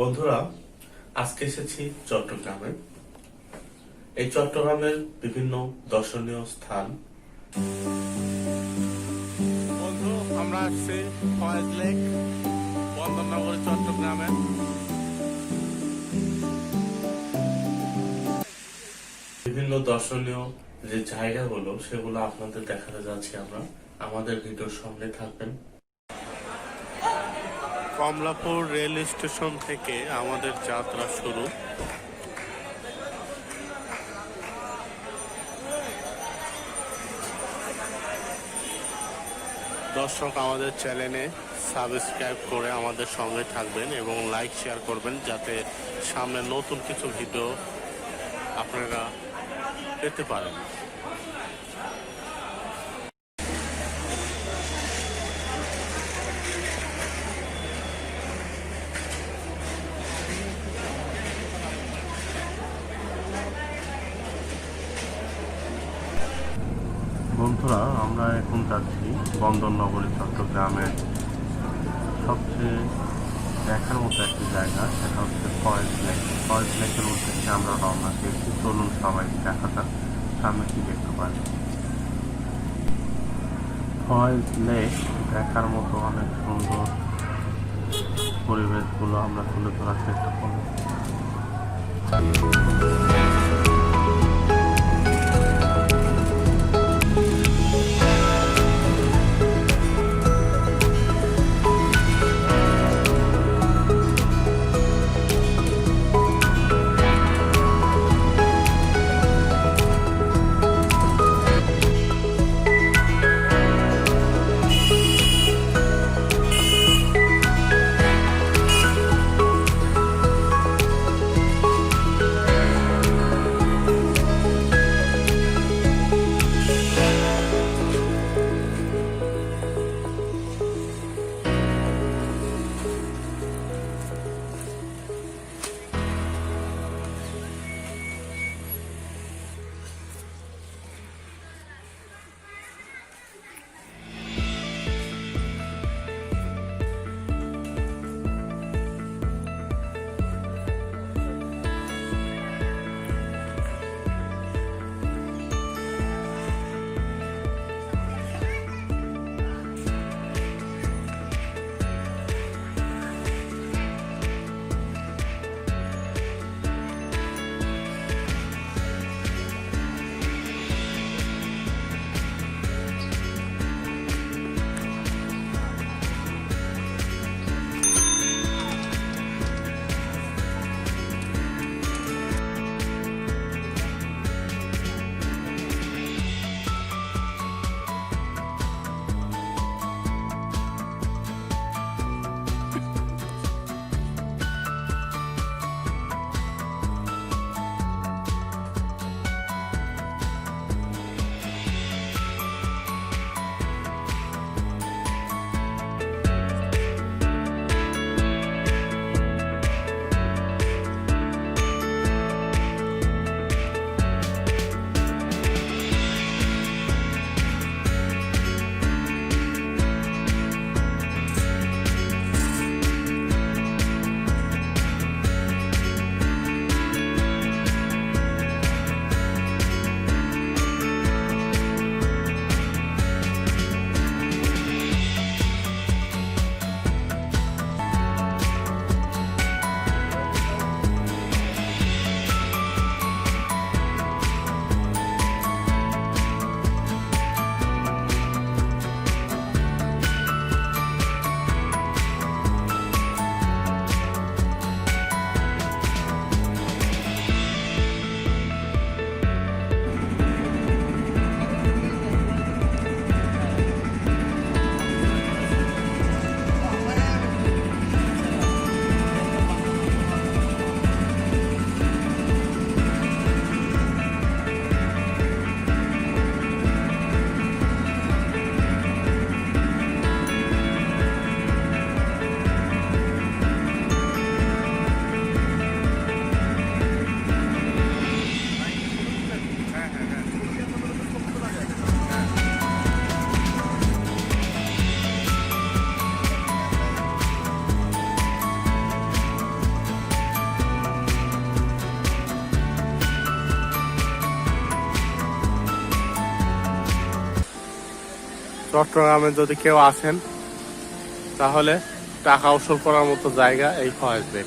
বন্ধুরা আজকে এসেছি চট্টগ্রামে। এই চট্টগ্রামের বিভিন্ন দর্শনীয় স্থান। বন্ধু আমরা আসছি ফয়েজ লেক চট্টগ্রামে। বিভিন্ন দর্শনীয় যে জায়গাগুলো সেগুলো আপনাদের দেখাতে যাচ্ছি আমরা। আমাদের ভিডিওর সঙ্গে থাকবেন। কমলাপুর রেল স্টেশন থেকে আমাদের যাত্রা শুরু। দর্শক, আমাদের চ্যানেলে সাবস্ক্রাইব করে আমাদের সঙ্গে থাকবেন এবং লাইক, শেয়ার করবেন যাতে সামনে নতুন কিছু ভিডিও আপনারা পেতে পারেন। বন্ধুরা, আমরা এখন যাচ্ছি বন্দরনগরী চট্টগ্রামের সবচেয়ে দেখার মতো একটি জায়গা, সেটা হচ্ছে ফয়েজ লেক। ফয়েজ লেকের উদ্দেশ্যে আমরা রওনা দিয়েছি। চলুন সবাই দেখা যাক, সামনে কি দেখতে পাই। ফয়েজ লেক দেখার মতো অনেক সুন্দর পরিবেশগুলো আমরা তুলে ধরার চেষ্টা করব। চট্টগ্রামে যদি কেউ আসেন তাহলে টাকা উসুল করার মতো জায়গা এই ফয়েজ লেক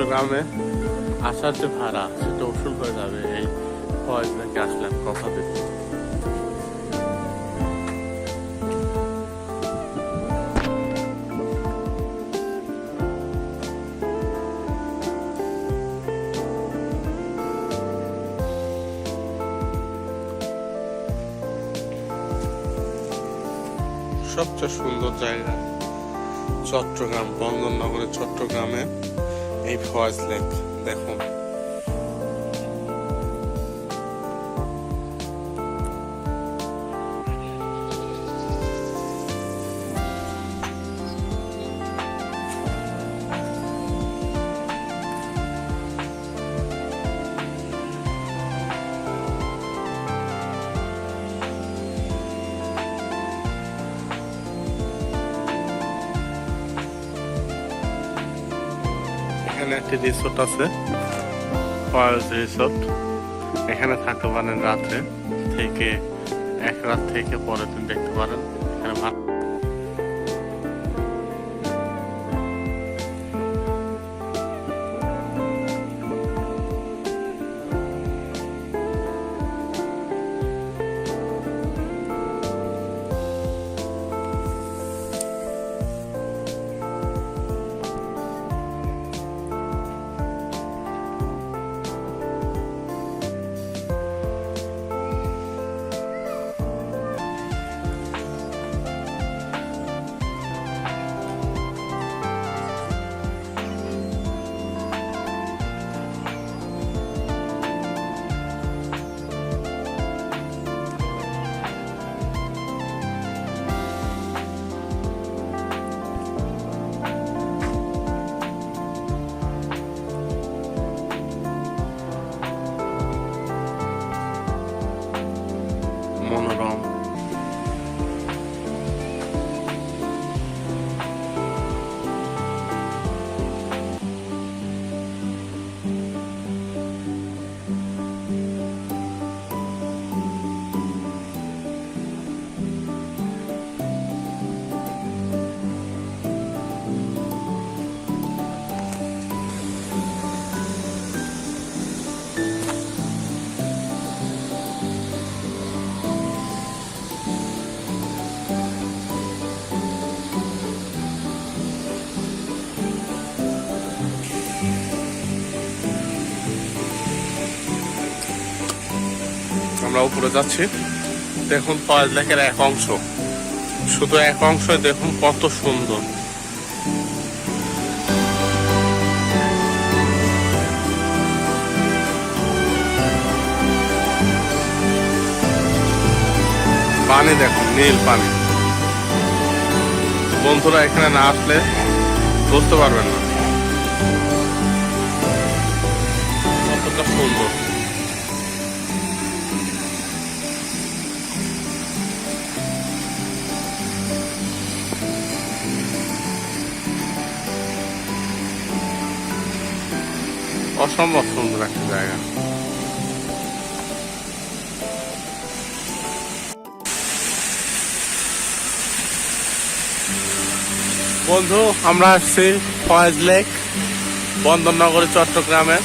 চট্টগ্রামে? আসার যে ভাড়া সেটা উসুল হয়ে যাবে এই ফয়েজ লেকে আসলে আমি কথা দিচ্ছি সবচেয়ে সুন্দর জায়গা চট্টগ্রাম বন্দরনগরের চট্টগ্রামে। এই ফয়েজ লেক দেখুন এখানে একটি রিসোর্ট আছে। ফয়েজ রিসোর্ট এখানে থাকতে পারেন রাত্রে থেকে, এক রাত থেকে পরের দিন দেখতে পারেন। এখানে আমরা উপরে যাচ্ছি। দেখুন পাঁচ লেকের এক অংশ। শুধু এক অংশ, দেখুন কত সুন্দর। পানি দেখুন, নীল পানি। বন্ধুরা, এখানে না আসলে বুঝতে পারবেন না। কতটা সুন্দর। অসম্ভব সুন্দর একটা জায়গা। বন্ধু, আমরা আসছি ফয়েজ লেক, বন্দরনগরী, চট্টগ্রামে।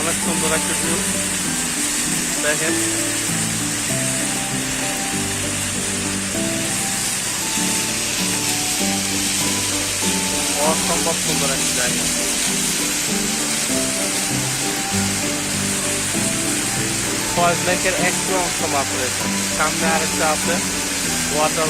অনেক সুন্দর একটা ভিউ দেখেন। অসম্ভব সুন্দর একটা জায়গা ফয়েজ লেকের একটু অংশ মাত্র এটা। সামনে আরেকটা আছে ওয়াটার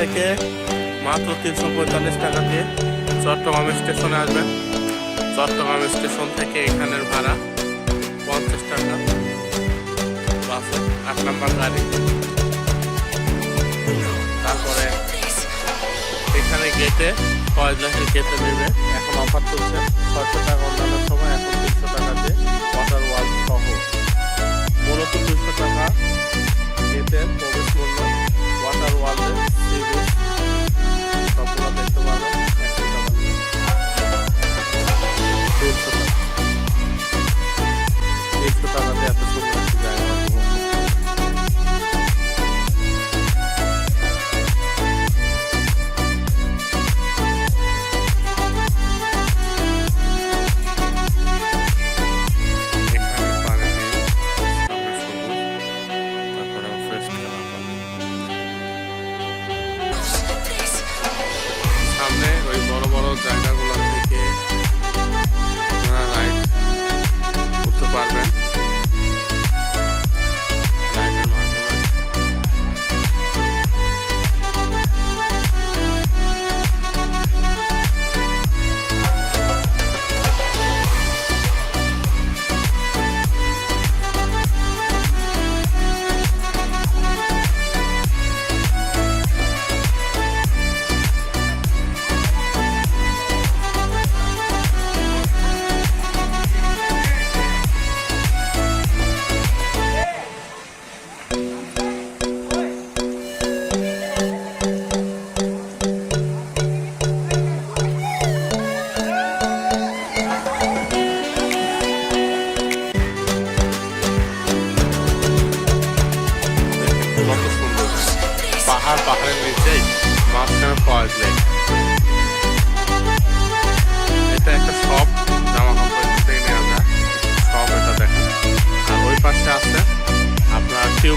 থেকে মাত্র তিনশো পঁয়তাল্লিশ টাকা দিয়ে চট্টগ্রাম স্টেশনে আসবেন। চট্টগ্রাম স্টেশন থেকে এখানের ভাড়া পঞ্চাশ টাকা। বাসে আট নাম্বার গাড়ি। তারপরে এখানে গেটে কয়েকজনকে গেটে নেবে। এখন অফার চলছে ছয়শো টাকা অন্যান্য সময়, এখন তিনশো টাকা দিয়ে ওয়াটার ওয়াল সহ। মূলত দুশো টাকা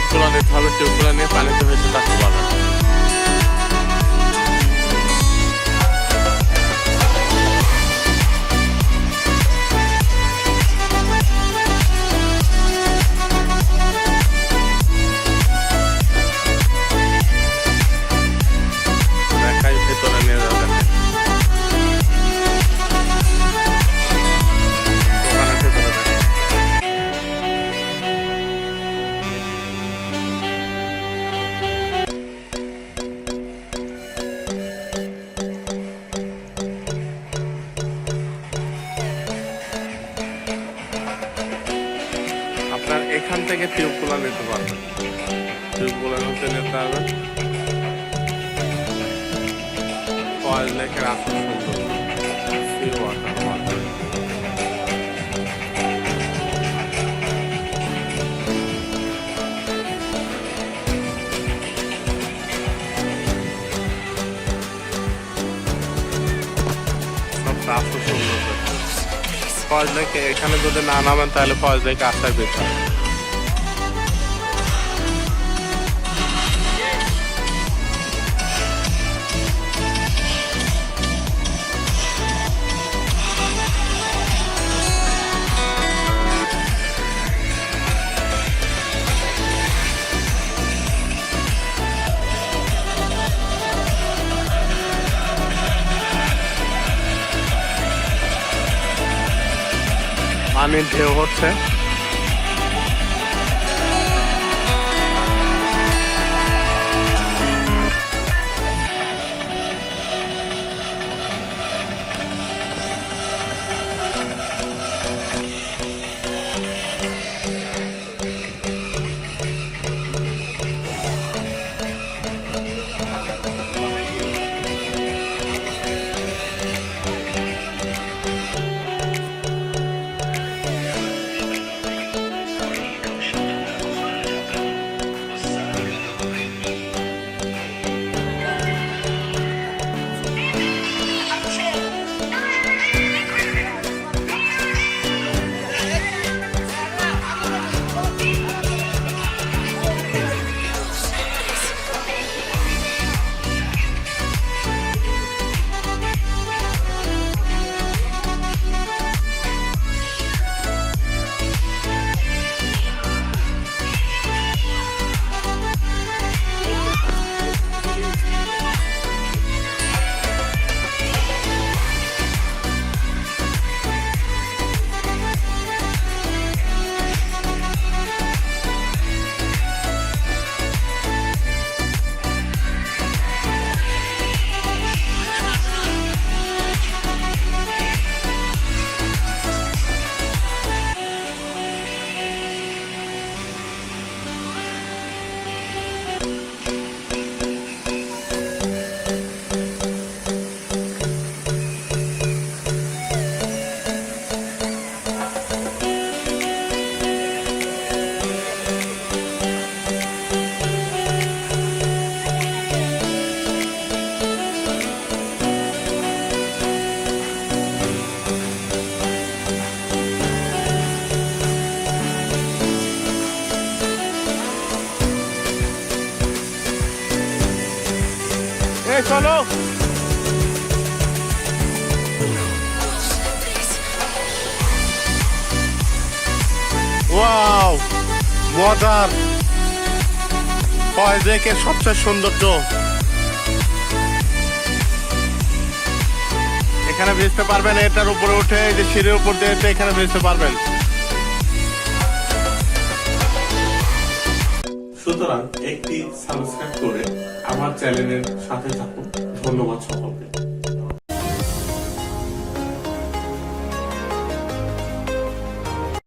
নিতে হবে টিউবগুলো নিয়ে পানিতে ভেসে থাকতে পারবেন টিউবগুলো নিতে পারবেন টিউবগুলো নিতে নিতে পারবেন ফয়েজ লেকের আসল সুন্দর সি ওয়াটার এখানে যদি না নামেন, তাহলে ফয়েজ লেকে আসার বেকার পানির ঢেউ হচ্ছে। মজার কয়েকের সবচেয়ে সৌন্দর্য। এখানে ভেজতে পারবেন, এটার উপরে উঠে যে সিঁড়ির উপর দিয়ে এখানে ভেজতে পারবেন। সুতরাং একটি সাবস্ক্রাইব করে আমার চ্যানেলের সাথে থাকুন। ধন্যবাদ সকলকে।